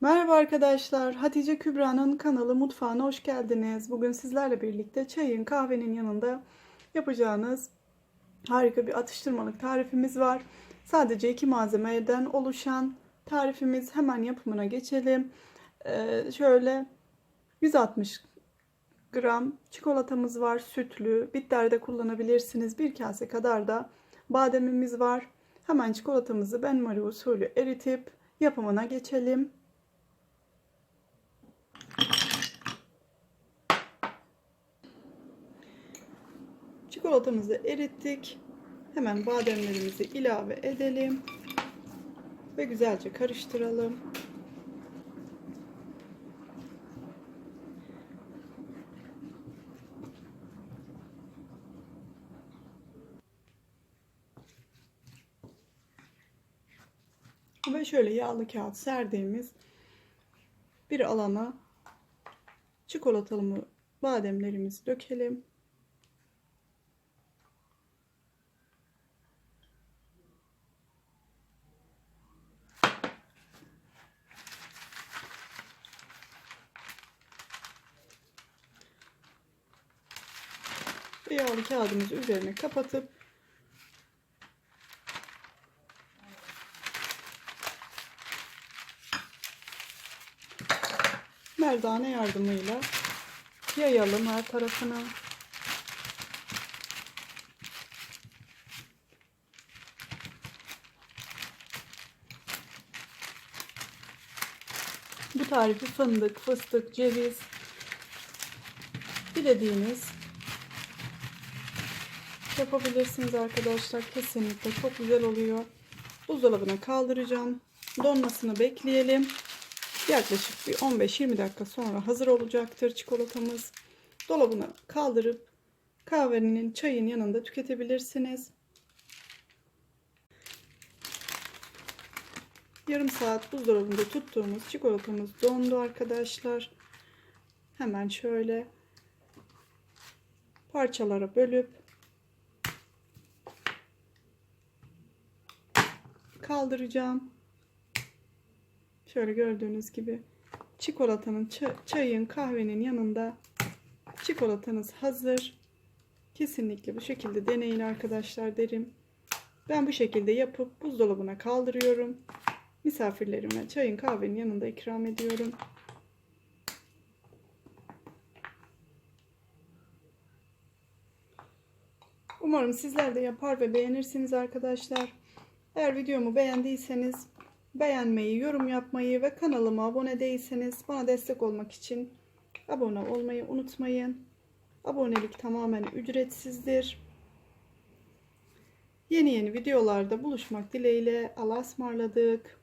Merhaba arkadaşlar. Hatice Kübra'nın kanalı mutfağına hoş geldiniz. Bugün sizlerle birlikte çayın kahvenin yanında yapacağınız harika bir atıştırmalık tarifimiz var. Sadece iki malzemeden oluşan tarifimiz. Hemen yapımına geçelim. Ee, şöyle 160 gram çikolatamız var. Sütlü. Bitter kullanabilirsiniz. Bir kase kadar da bademimiz var. Hemen çikolatamızı ben Marie usulü eritip yapımına geçelim. Çikolatamızı erittik. Hemen bademlerimizi ilave edelim. Ve güzelce karıştıralım. Ve şöyle yağlı kağıt serdiğimiz bir alana çikolatalımı bademlerimizi dökelim. Yağlı kağıdımızı üzerine kapatıp merdane yardımıyla yayalım her tarafına. Bu tarifi fındık, fıstık, ceviz dilediğiniz yapabilirsiniz arkadaşlar. Kesinlikle çok güzel oluyor. Buzdolabına kaldıracağım. Donmasını bekleyelim. Yaklaşık bir 15-20 dakika sonra hazır olacaktır çikolatamız. Dolabına kaldırıp kahvenin, çayın yanında tüketebilirsiniz. Yarım saat buzdolabında tuttuğumuz çikolatamız dondu arkadaşlar. Hemen şöyle parçalara bölüp kaldıracağım. Şöyle gördüğünüz gibi çikolatanın, çayın, kahvenin yanında çikolatanız hazır. Kesinlikle bu şekilde deneyin arkadaşlar derim. Ben bu şekilde yapıp buzdolabına kaldırıyorum. Misafirlerime çayın kahvenin yanında ikram ediyorum. Umarım sizler de yapar ve beğenirsiniz arkadaşlar. Eğer videomu beğendiyseniz beğenmeyi, yorum yapmayı ve kanalıma abone değilseniz bana destek olmak için abone olmayı unutmayın. Abonelik tamamen ücretsizdir. Yeni yeni videolarda buluşmak dileğiyle Allah'a ısmarladık.